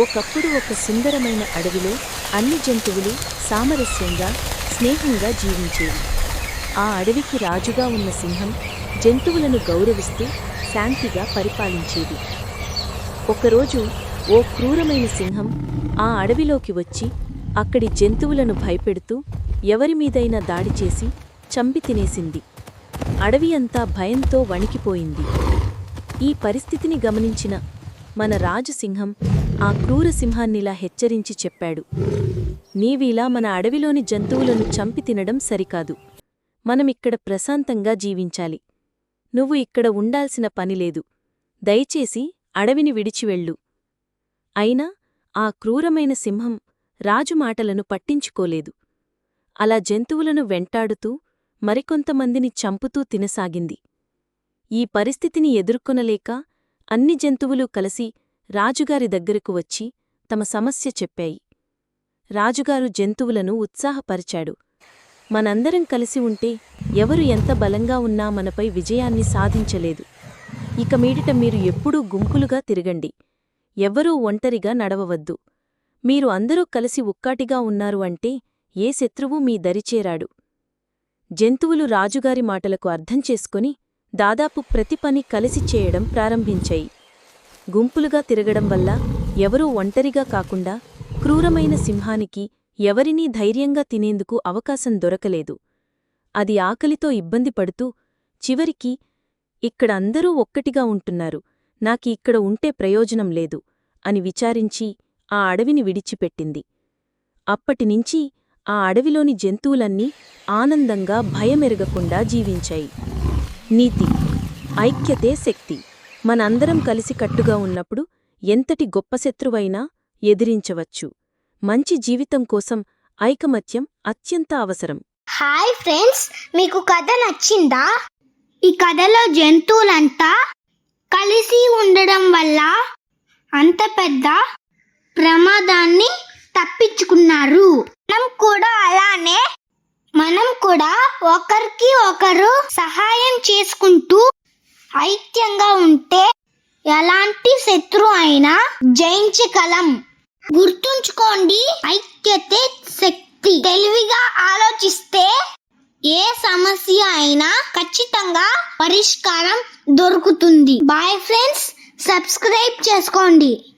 ఒకప్పుడు ఒక సుందరమైన అడవిలో అన్ని జంతువులు సామరస్యంగా స్నేహంగా జీవించేవి. ఆ అడవికి రాజుగా ఉన్న సింహం జంతువులను గౌరవిస్తూ శాంతిగా పరిపాలించేది. ఒకరోజు ఓ క్రూరమైన సింహం ఆ అడవిలోకి వచ్చి అక్కడి జంతువులను భయపెడుతూ ఎవరి మీదైనా దాడి చేసి చంపి తినేసింది. అడవి అంతా భయంతో వణికిపోయింది. ఈ పరిస్థితిని గమనించిన మన రాజు సింహం ఆ క్రూర సింహాన్నిలా హెచ్చరించి చెప్పాడు. నీవిలా మన అడవిలోని జంతువులను చంపి తినడం సరికాదు. మనమిక్కడ ప్రశాంతంగా జీవించాలి. నువ్వు ఇక్కడ ఉండాల్సిన పనిలేదు దయచేసి అడవిని విడిచివెళ్ళు అయినా ఆ క్రూరమైన సింహం రాజు మాటలను పట్టించుకోలేదు. అలా జంతువులను వెంటాడుతూ మరికొంతమందిని చంపుతూ తినసాగింది. ఈ పరిస్థితిని ఎదుర్కొనలేక అన్ని జంతువులు కలిసి రాజుగారి దగ్గరకు వచ్చి తమ సమస్య చెప్పాయి. రాజుగారు జంతువులను ఉత్సాహపరిచాడు. మనందరం కలిసి ఉంటే ఎవరు ఎంత బలంగా ఉన్నా మనపై విజయాన్ని సాధించలేదు. ఇక మీడిట మీరు ఎప్పుడూ గుంపులుగా తిరగండి. ఎవ్వరూ ఒంటరిగా నడవవద్దు. మీరు అందరూ కలిసి ఉక్కాటిగా ఉన్నారు అంటే ఏ శత్రువు మీ దరిచేరాడు జంతువులు రాజుగారి మాటలకు అర్థం చేసుకుని దాదాపు ప్రతి పని కలిసి చేయడం ప్రారంభించాయి. గుంపులుగా తిరగడం వల్ల ఎవరూ ఒంటరిగా కాకుండా క్రూరమైన సింహానికి ఎవరినీ ధైర్యంగా తినేందుకు అవకాశం దొరకలేదు. అది ఆకలితో ఇబ్బంది పడుతూ చివరికి ఇక్కడ అందరూ ఒక్కటిగా ఉంటున్నారు. నాకి ఇక్కడ ఉంటే ప్రయోజనం లేదు అని విచారించి ఆ అడవిని విడిచిపెట్టింది. అప్పటినించి ఆ అడవిలోని జంతువులన్నీ ఆనందంగా భయమెరగకుండా జీవించాయి. నీతి ఐక్యతే శక్తి. మనందరం కలిసి కట్టుగా ఉన్నప్పుడు ఎంతటి గొప్ప శత్రువైనా ఎదిరించవచ్చు. మంచి జీవితం కోసం ఐకమత్యం అత్యంత అవసరం. హాయ్ ఫ్రెండ్స్ మీకు కథ నచ్చిందా? ఈ కథలో జంతువులంతా కలిసి ఉండడం వల్ల అంత పెద్ద ప్రమాదాన్ని తప్పించుకున్నారు. మనం కూడా అలానే మనం కూడా ఒకరికి ఒకరు సహాయం చేసుకుంటూ ఐక్యంగా ఉంటే ఎలాంటి శత్రు అయినా జయించగలం. గుర్తుంచుకోండి ఐక్యతే శక్తి. తెలివిగా ఆలోచిస్తే ఏ సమస్య అయినా ఖచ్చితంగా పరిష్కారం దొరుకుతుంది. బాయ్ ఫ్రెండ్స్ సబ్స్క్రైబ్ చేసుకోండి.